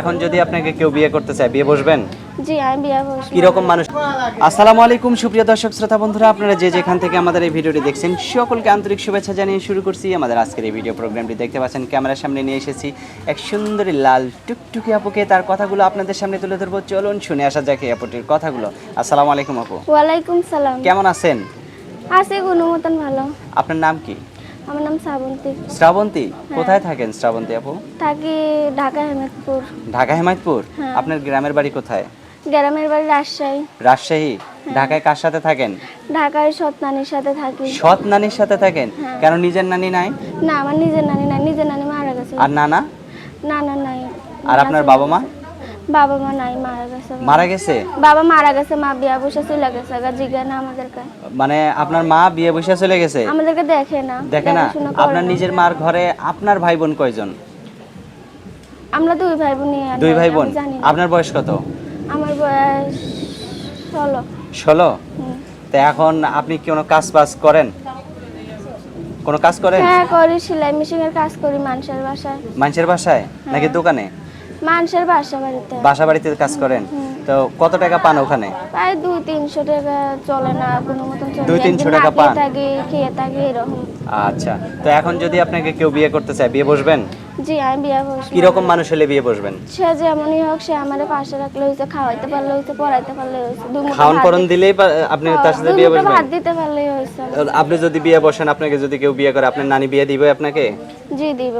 এখন যদি আপনাকে কেউ বিয়ে করতে চায় বিয়ে বসবেন? জি আমি বিয়ে বসবো। কীরকম মানুষ? আসসালামু আলাইকুম সুপ্রিয় দর্শক শ্রোতা বন্ধুরা আপনারা যে যেখান থেকে আমাদের এই ভিডিওটি দেখছেন সকলকে আন্তরিক শুভেচ্ছা জানিয়ে শুরু করছি আমাদের আজকের এই ভিডিও প্রোগ্রামটি। দেখতে পাচ্ছেন ক্যামেরার সামনে নিয়ে এসেছি এক সুন্দরী লাল টুকটুকি আপুকে। তার কথাগুলো আপনাদের সামনে তুলে ধরবো। চলুন শুনে আসা যাক এই আপুটির কথাগুলো। আসসালামু আলাইকুম আপু। ওয়ালাইকুম সালাম। কেমন আছেন? আছি কোনো মতন ভালো। আপনার নাম কি? আমার নাম শ্রাবন্তী। শ্রাবন্তী? কোথায় থাকেন শ্রাবন্তী আপু? থাকি ঢাকা হেমেদপুর ঢাকা হেমায়তপুর? হ্যাঁ। আপনার গ্রামের বাড়ি কোথায়? গ্রামের বাড়ি রাজশাহী। রাজশাহী? ঢাকায় কার সাথে থাকেন? ঢাকায় সৎনানির সাথে থাকি। সৎ নানির সাথে থাকেন? হ্যাঁ। কেন নিজের নানি নাই? না আমার নিজের নানি নাই নিজের নানি মারা গেছে। আর নানা? না না নাই। আর আপনার বাবা মা? বাবা মা নাই মারা গেছে মারা গেছে? বাবা মারা গেছে মা বিয়া বসে চলে গেছে জিজ্ঞা না আমাদেরকে। মানে আপনার মা বিয়ে বসে চলে গেছে? আমাদেরকে দেখে না দেখে না? আপনার নিজের মার ঘরে আপনার ভাই বোন কয়জন? আমরা দুই ভাই বোন দুই ভাই বোন। আপনার বয়স কত? আমার বয়স ষোলো। ষোলো। তো এখন আপনি কোনো কাজ বাজ করেন? কোনো কাজ করেন? হ্যাঁ করি সেলাই মেশিন এর কাজ করি মানুষের বাসায়। মানুষের বাসায়? নাকি হ্যাঁ। দোকানে? মানুষের বাসা বাড়িতে। বাসা বাড়িতে কাজ করেন? তো কত টাকা পান ওখানে? প্রায় দুই তিনশো টাকা চলে না কোনো মতন চলে দুই তিনশো টাকা পান? থাকি খেয়ে থাকি এরকম। আচ্ছা তো এখন যদি আপনাকে কেউ বিয়ে করতে চায় বিয়ে বসবেন? জি আমি বিয়ে বসবো। কীরকম মানুষ হলে বিয়ে বসবেন? সে যেমনই হোক সে আমার পাশে রাখলে হয়েছে খাওয়াইতে পারলে হয়েছে পড়াইতে পারলে হয়েছে দুই মুঠো খাওয়ান ভাত পরন দিলেই আপনি তার সাথে বিয়ে বসবেন? ভাত দিতে পারলেই হয়েছে আপনি যদি বিয়ে বসেন আপনাকে যদি কেউ বিয়ে করে আপনার নানি বিয়ে দিবে আপনাকে? জি দিব।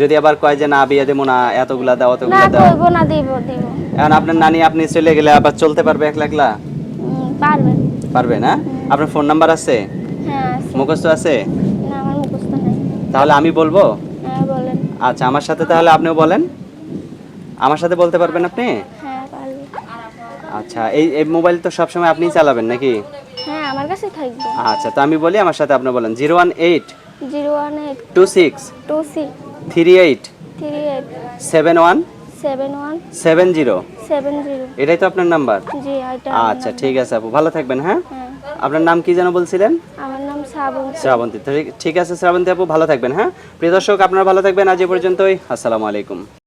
যদি আবার কয় যে না বিয়ে দেবো না এতগুলা দাও অতগুলা দাও। করব না দিব দিব। এখন আপনার নানি আপনি চলে গেলে আবার চলতে পারবে একলা একলা উম, পারবেন পারবে না? আপনার ফোন নাম্বার আছে? হ্যাঁ আছে। মুখস্থ আছে? না আমার মুখস্থ নাই। তাহলে আমি বলব? হ্যাঁ বলেন। আচ্ছা আমার সাথে তাহলে আপনিও বলেন। আমার সাথে বলতে পারবেন আপনি? হ্যাঁ আচ্ছা এই এই মোবাইল তো সবসময় আপনিই চালাবেন নাকি? হ্যাঁ আমার কাছে থাকবে। আচ্ছা তো আমি বলি আমার সাথে আপনি বলেন। Zero one eight zero one eight two six two six three eight seven one seven zero এটাই তো আপনার নাম্বার? আচ্ছা ঠিক আছে আপু ভালো থাকবেন হ্যাঁ? হ্যাঁ। আপনার নাম কি যেন বলছিলেন? আমার নাম শ্রাবণ শ্রাবন্তী ঠিক- ঠিক আছে শ্রাবন্তী আপু ভালো থাকবেন হ্যাঁ? প্রিয় দর্শক আপনারা ভালো থাকবেন আজ এ পর্যন্তই আসসালামু আলাইকুম।